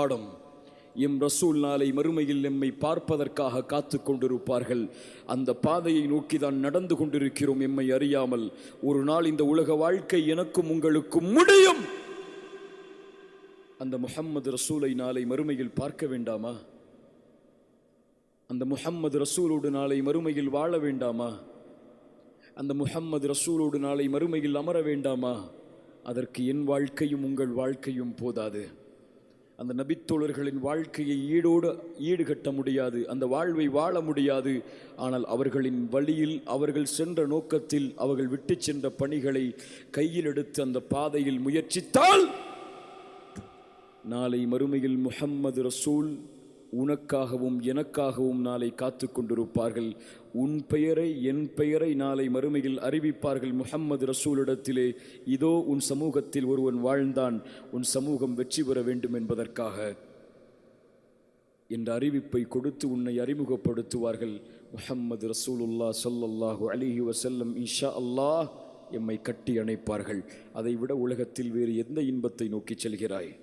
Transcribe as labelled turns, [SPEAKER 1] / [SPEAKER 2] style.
[SPEAKER 1] பாடம். எம் ரசூல் நாளை மறுமையில் எம்மை பார்ப்பதற்காக காத்து கொண்டிருப்பார்கள். அந்த பாதையை நோக்கி தான் நடந்து கொண்டிருக்கிறோம் எம்மை அறியாமல். ஒரு நாள் இந்த உலக வாழ்க்கை எனக்கும் உங்களுக்கும் முடியும். அந்த முகம்மது ரசூலை நாளை மறுமையில் பார்க்க வேண்டாமா? அந்த முகம்மது ரசூலோடு நாளை மறுமையில் வாழ வேண்டாமா? அந்த முகம்மது ரசூலோடு நாளை மறுமையில் அமர வேண்டாமா? அதற்கு என் வாழ்க்கையும் உங்கள் வாழ்க்கையும் போதாது. அந்த நபித்தோழர்களின் வாழ்க்கையை ஈடோடு ஈடுகட்ட முடியாது அந்த வாழ்வை வாழ முடியாது. ஆனால் அவர்களின் வழியில் அவர்கள் சென்ற நோக்கத்தில் அவர்கள் விட்டு சென்ற பணிகளை கையில் எடுத்து அந்த பாதையில் முயற்சித்தால் நாளை மறுமையில் முஹம்மது ரசூல் உனக்காகவும் எனக்காகவும் நாளை காத்து கொண்டிருப்பார்கள். உன் பெயரை என் பெயரை நாளை மறுமையில் அறிவிப்பார்கள். முகம்மது ரசூலிடத்திலே இதோ உன் சமூகத்தில் ஒருவன் வாழ்ந்தான். உன் சமூகம் வெற்றி பெற வேண்டும் என்பதற்காக. என்ற அறிவிப்பை கொடுத்து உன்னை அறிமுகப்படுத்துவார்கள். முகம்மது ரசூலுல்லா சொல்லல்லாஹு அலிஹி வசல்லம் இன்ஷா அல்லாஹ் எம்மை கட்டி அணைப்பார்கள். அதைவிட உலகத்தில் வேறு எந்த இன்பத்தை நோக்கி செல்கிறாய்?